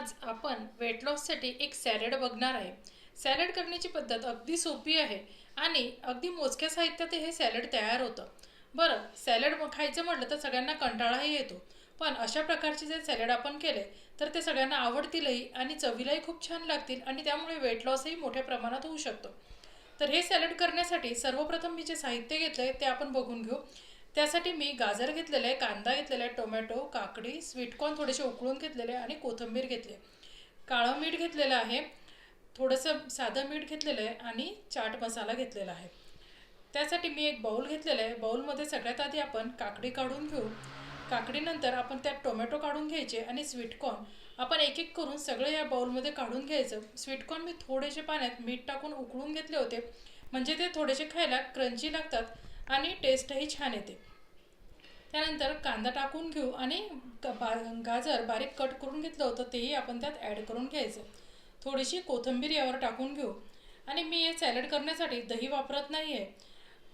आज आपण वेट लॉससाठी एक सॅलड बघणार आहे. सॅलड करण्याची पद्धत अगदी सोपी आहे आणि अगदी मोजक्या साहित्यात हे सॅलड तयार होतं. बरं सॅलड खायचं म्हटलं तर सगळ्यांना कंटाळाही येतो. पण अशा प्रकारचे जर सॅलड आपण केले तर ते सगळ्यांना आवडतीलही आणि चवीलाही खूप छान लागतील आणि त्यामुळे वेट लॉसही मोठ्या प्रमाणात होऊ शकतो. तर हे सॅलड करण्यासाठी सर्वप्रथम मी जे साहित्य घेतलं आहे ते आपण बघून घेऊ. त्यासाठी मी गाजर घेतलेलं आहे कांदा घेतलेला आहे टोमॅटो काकडी स्वीटकॉर्न थोडेसे उकळून घेतलेले आहे आणि कोथिंबीर घेतली. आहे काळं मीठ घेतलेलं आहे थोडंसं साधं मीठ घेतलेलं आहे आणि चाट मसाला घेतलेला आहे. त्यासाठी मी एक बाऊल घेतलेला आहे. बाऊलमध्ये सगळ्यात आधी आपण काकडी काढून घेऊ. काकडीनंतर आपण त्यात टोमॅटो काढून घ्यायचे आणि स्वीटकॉर्न आपण एक एक करून सगळं या बाऊलमध्ये काढून घ्यायचं. स्वीटकॉर्न मी थोडेसे पाण्यात मीठ टाकून उकळून घेतले होते. म्हणजे ते थोडेसे खायला क्रंची लागतात. आणि टेस्टही छान येते. त्यानंतर कांदा टाकून घेऊ आणि ग- बा गाजर बारीक कट करून घेतलं होतं तेही आपण त्यात ॲड करून घ्यायचं. थोडीशी कोथिंबीर यावर टाकून घेऊ. आणि मी हे सॅलड करण्यासाठी दही वापरत नाही आहे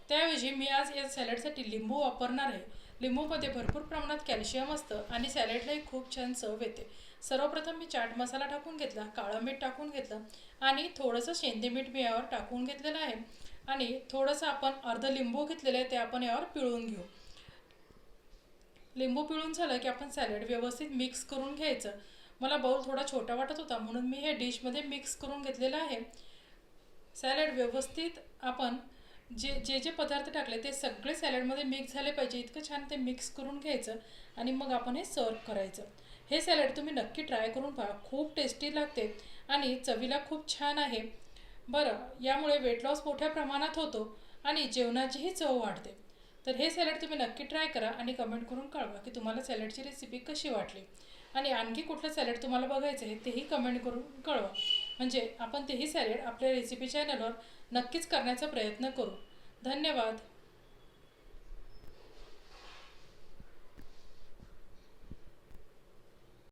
त्याऐवजी मी आज या सॅलडसाठी लिंबू वापरणार आहे. लिंबूमध्ये भरपूर प्रमाणात कॅल्शियम असतं आणि सॅलडलाही खूप छान चव येते. सर्वप्रथम मी चाट मसाला टाकून घेतला काळं मीठ टाकून घेतलं आणि थोडंसं शेंदे मीठ मी यावर टाकून घेतलेलं आहे. आणि थोडंसं आपण अर्ध लिंबू घेतलेलं आहे ते आपण यावर पिळून घेऊ. लिंबू पिळून झालं की आपण सॅलड व्यवस्थित मिक्स करून घ्यायचं. मला बाऊल थोडा छोटा वाटत होता म्हणून मी हे डिशमध्ये मिक्स करून घेतलेलं आहे. सॅलड व्यवस्थित आपण जे जे जे पदार्थ टाकले ते सगळे सॅलडमध्ये मिक्स झाले पाहिजे. इतकं छान ते मिक्स करून घ्यायचं आणि मग आपण हे सर्व करायचं. हे सॅलड तुम्ही नक्की ट्राय करून पहा. खूप टेस्टी लागते आणि चवीला खूप छान आहे. बरं यामुळे वेट लॉस मोठ्या प्रमाणात होतो आणि जेवणाचीही चव वाढते. तर हे सॅलड तुम्ही नक्की ट्राय करा आणि कमेंट करून कळवा की तुम्हाला सॅलडची रेसिपी कशी वाटली. आणि आणखी कुठलं सॅलड तुम्हाला बघायचं आहे तेही कमेंट करून कळवा. म्हणजे आपण तेही सॅलड आपल्या रेसिपी चॅनलवर नक्कीच करण्याचा प्रयत्न करू. धन्यवाद.